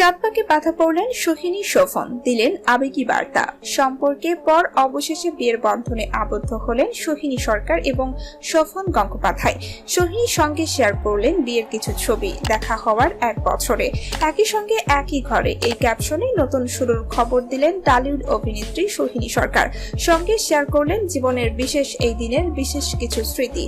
সাত পাকে বাধা পড়লেন সোহিনী শোভন দিলেন আবেগী বার্তা। সম্পর্কে পর অবশেষে বিয়ের বন্ধনে আবদ্ধ হলেন সোহিনী সরকার এবং শোভন গঙ্গোপাধ্যায়। সোহিনীর সঙ্গে শেয়ার করলেন বিয়ের কিছু ছবি। দেখা হওয়ার এক বছরে। একই সঙ্গে একই ঘরে। এই ক্যাপশনে নতুন শুরুর খবর দিলেন টালিউড অভিনেত্রী সোহিনী সরকার। সঙ্গে শেয়ার করলেন জীবনের বিশেষ এই দিনের বিশেষ কিছু স্মৃতি।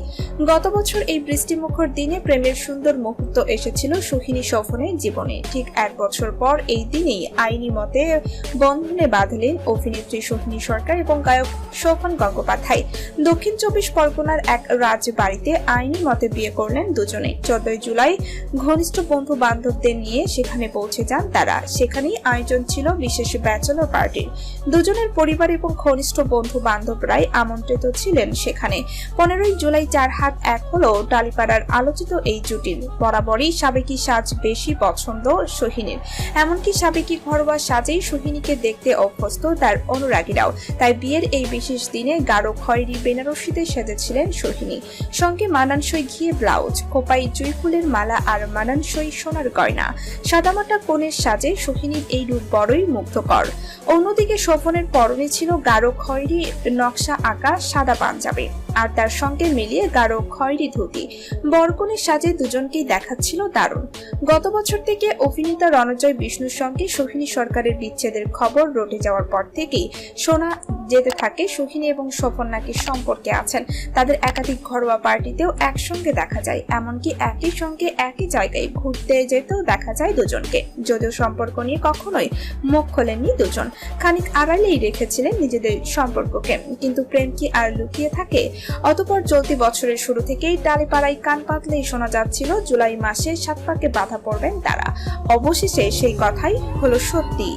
গত বছর এই বৃষ্টিমুখর দিনে প্রেমের সুন্দর মুহূর্ত এসেছিল সোহিনী শোভনের জীবনে। ঠিক এক বছর পর এই দিনেই আইনি মতে বন্ধনে বাঁধলেন অভিনেত্রী সোহিনী সরকার এবং গায়ক শোভন গঙ্গোপাধ্যায়। দক্ষিণ চব্বিশ পরগনার এক রাজবাড়িতে আইনি মতে বিয়ে করলেন দুজনে। চোদ্দই জুলাই ঘনিষ্ঠ বন্ধু বান্ধবদের নিয়ে সেখানে পৌঁছে যান তারা। সেখানেই আয়োজন ছিল বিশেষ ব্যাচেলর পার্টির। দুজনের পরিবার এবং ঘনিষ্ঠ বন্ধু বান্ধবরাই আমন্ত্রিত ছিলেন সেখানে। পনেরোই জুলাই চার হাত এক হলো টালিপাড়ার আলোচিত এই জুটির। বরাবরই সাবেকি সাজ বেশি পছন্দ সোহিনীর। এমনকি সাবেকি ঘরোয়া সাজেই সোহিনীকে দেখতে অভ্যস্ত তার অনুরাগীরাও। তাই বিয়ের এই বিশেষ দিনে গাঢ় খয়েরি বেনারসিতে সেজেছিলেন সোহিনী। সঙ্গে মানানসই ঘিয়ে ব্লাউজ, খোপাই জুই ফুলের মালা আর মানানসই সোনার গয়না। সাদামাটা কোণের সাজে সোহিনীর এই রূপ বড়ই মুগ্ধকর। অন্যদিকে শোভনের পরনে ছিল গাঢ় খয়েরি, নকশা আঁকা, সাদা পাঞ্জাবি। আর তার সঙ্গে মিলিয়ে গাঢ় খয়েরি ধুতি। বরকনের সাজে দুজনকেই দেখাচ্ছিল দারুণ। গত বছর থেকে অভিনেতা রণজয় বিষ্ণুর সঙ্গে সোহিনী সরকারের বিচ্ছেদের খবর রটে যাওয়ার পর থেকেই শোনা যেতে থাকে সুখিনী এবং শোভন নাকি সম্পর্কে আছেন। তাদের একাধিক ঘরোয়া পার্টিতেও একসঙ্গে দেখা যায়, এমনকি একই সঙ্গে একই জায়গায় ঘুরতে যেতেও দেখা যায় দুজনকে। যদিও সম্পর্ক নিয়ে কখনোই মুখ খোলেননি দুজন। খানিক আড়ালেই রেখেছিলেন নিজেদের সম্পর্ককে, কিন্তু প্রেম কি আর লুকিয়ে থাকে? অতপর চলতি বছরের শুরু থেকেই ডালিপাড়ায় কান পাতলেই শোনা যাচ্ছিল, জুলাই মাসে সাত পাকে বাধা পড়বেন তারা। অবশেষে সেই কথাই হলো সত্যি।